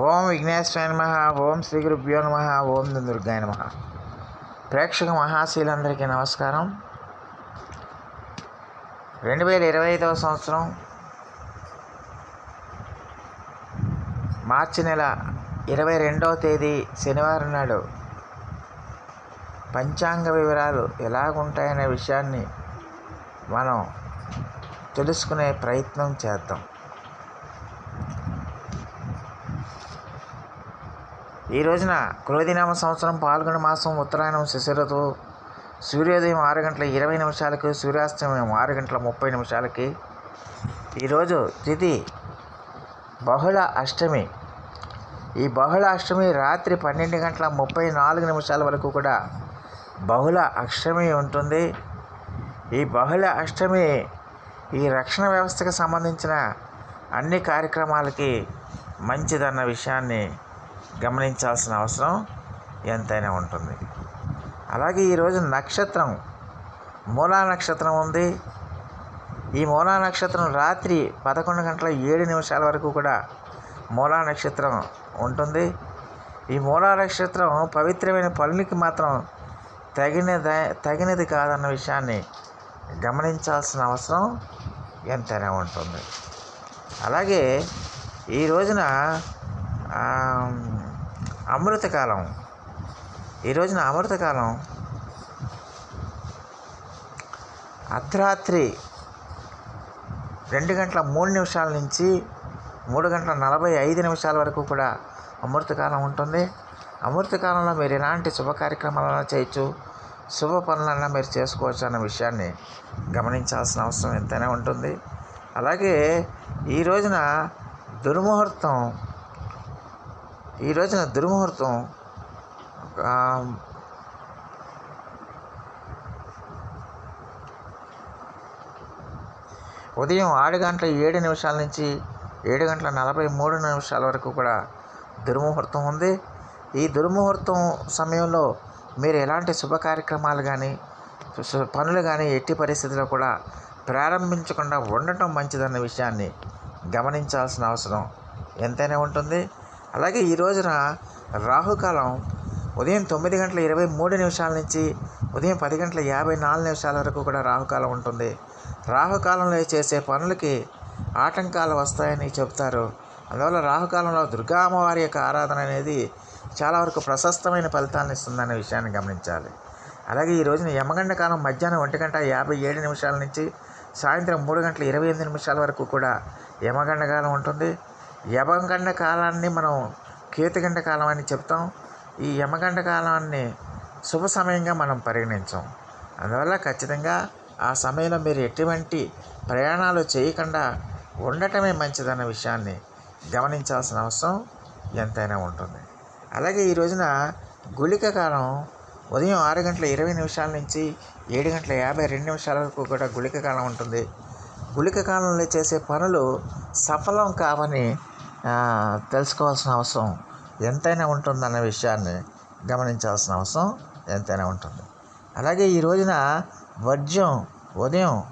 ఓం విఘ్నేశ్వరాయ నమ ఓం శ్రీ గురుభ్యో నమ ఓం దుర్గాయ నమ. ప్రేక్షక మహాశీలందరికీ నమస్కారం. రెండు వేల ఇరవై ఐదవ సంవత్సరం మార్చి నెల ఇరవై రెండవ తేదీ శనివారం నాడు పంచాంగ వివరాలు ఎలాగుంటాయనే విషయాన్ని మనం తెలుసుకునే ప్రయత్నం చేద్దాం. ఈ రోజున క్రోధినామ సంవత్సరం పాల్గొన మాసం ఉత్తరాయణం శిశిరతో సూర్యోదయం ఆరు గంటల ఇరవై నిమిషాలకు సూర్యాస్తమయం ఆరు గంటల ముప్పై నిమిషాలకి. ఈరోజు తిథి బహుళ అష్టమి. ఈ బహుళ అష్టమి రాత్రి పన్నెండు గంటల ముప్పై నాలుగు నిమిషాల వరకు కూడా బహుళ అష్టమి ఉంటుంది. ఈ బహుళ అష్టమి ఈ రక్షణ వ్యవస్థకు సంబంధించిన అన్ని కార్యక్రమాలకి మంచిదన్న విషయాన్ని గమనించాల్సిన అవసరం ఎంతైనా ఉంటుంది. అలాగే ఈరోజు నక్షత్రం మూలా నక్షత్రం ఉంది. ఈ మూలా నక్షత్రం రాత్రి పదకొండు గంటల ఏడు నిమిషాల వరకు కూడా మూలా నక్షత్రం ఉంటుంది. ఈ మూలా నక్షత్రం పవిత్రమైన పనులకి మాత్రం తగిన తగినది కాదన్న విషయాన్ని గమనించాల్సిన అవసరం ఎంతైనా ఉంటుంది. అలాగే ఈ రోజున అమృతకాలం ఈ రోజున అమృతకాలం అర్ధరాత్రి రెండు గంటల మూడు నిమిషాల నుంచి మూడు గంటల నలభై ఐదు నిమిషాల వరకు కూడా అమృతకాలం ఉంటుంది. అమృతకాలంలో మీరు ఎలాంటి శుభ కార్యక్రమాలన్నా చేయొచ్చు శుభ పనులన్నా మీరు చేసుకోవచ్చు అన్న విషయాన్ని గమనించాల్సిన అవసరం ఎంతైనా ఉంటుంది. అలాగే ఈ రోజున దుర్ముహూర్తం ఈ రోజున దుర్ముహూర్తం. ఉదయం ఆరు గంటల ఏడు నిమిషాల నుంచి ఏడు గంటల నలభై మూడు నిమిషాల వరకు కూడా దుర్ముహూర్తం ఉంది. ఈ దుర్ముహూర్తం సమయంలో మీరు ఎలాంటి శుభ కార్యక్రమాలు కానీ పనులు కానీ ఎట్టి పరిస్థితుల్లో కూడా ప్రారంభించకుండా ఉండటం మంచిదన్న విషయాన్ని గమనించాల్సిన అవసరం ఎంతైనా ఉంటుంది. అలాగే ఈ రోజున రాహుకాలం ఉదయం తొమ్మిది గంటల ఇరవై మూడు నిమిషాల నుంచి ఉదయం పది గంటల యాభై నాలుగు నిమిషాల వరకు కూడా రాహుకాలం ఉంటుంది. రాహుకాలంలో చేసే పనులకి ఆటంకాలు వస్తాయని చెప్తారు అందువల్ల రాహుకాలంలో దుర్గా అమ్మవారి యొక్క ఆరాధన అనేది చాలా వరకు ప్రశస్తమైన ఫలితాలను ఇస్తుందనే విషయాన్ని గమనించాలి. అలాగే ఈ రోజున యమగండ కాలం మధ్యాహ్నం ఒంటి గంట యాభై ఏడు నిమిషాల నుంచి సాయంత్రం మూడు గంటల ఇరవై ఎనిమిది నిమిషాల వరకు కూడా యమగండ కాలం ఉంటుంది. యమగండ కాలాన్ని మనం కేతుగండ కాలం అని చెప్తాం. ఈ యమగండ కాలాన్ని శుభ సమయంగా మనం పరిగణించాం. అందువల్ల ఖచ్చితంగా ఆ సమయంలో మీరు ఎటువంటి ప్రయాణాలు చేయకుండా ఉండటమే మంచిదన్న విషయాన్ని గమనించాల్సిన అవసరం ఎంతైనా ఉంటుంది. అలాగే ఈ రోజున గుళిక కాలం ఉదయం ఆరు గంటల ఇరవై నిమిషాల నుంచి ఏడు గంటల యాభై రెండు నిమిషాల వరకు కూడా గుళిక కాలం ఉంటుంది. గుళిక కాలంలో చేసే పనులు సఫలం కావని తెలుసుకోవాల్సిన అవసరం ఎంతైనా ఉంటుందన్న విషయాన్ని గమనించాల్సిన అవసరం ఎంతైనా ఉంటుంది. అలాగే ఈ రోజున వర్జ్యం ఉదయం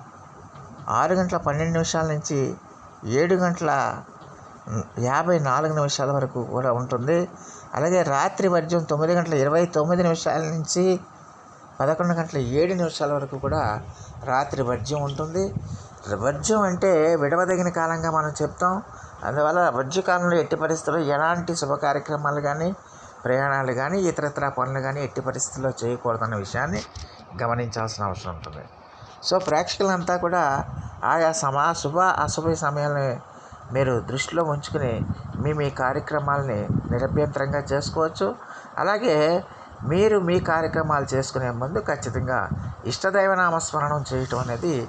ఆరు గంటల పన్నెండు నిమిషాల నుంచి ఏడు గంటల యాభై నాలుగు నిమిషాల వరకు కూడా ఉంటుంది. అలాగే రాత్రి వర్జ్యం తొమ్మిది గంటల ఇరవై తొమ్మిది నిమిషాల నుంచి పదకొండు గంటల ఏడు నిమిషాల వరకు కూడా రాత్రి వర్జ్యం ఉంటుంది. రవజ్యం అంటే విడవదగిన కాలంగా మనం చెప్తాం. అందువల్ల వర్జ్యకాలంలో ఎట్టి పరిస్థితుల్లో ఎలాంటి శుభ కార్యక్రమాలు కానీ ప్రయాణాలు కానీ ఇతరత్ర పనులు కానీ ఎట్టి పరిస్థితుల్లో చేయకూడదన్న విషయాన్ని గమనించాల్సిన అవసరం ఉంటుంది. సో ప్రేక్షకులంతా కూడా ఆయా సమా శుభ అశుభ సమయాలని మీరు దృష్టిలో ఉంచుకుని మీ మీ కార్యక్రమాలని నిరభ్యంతరంగా చేసుకోవచ్చు. అలాగే మీరు మీ కార్యక్రమాలు చేసుకునే ముందు ఖచ్చితంగా ఇష్టదైవ నామస్మరణం చేయటం అనేది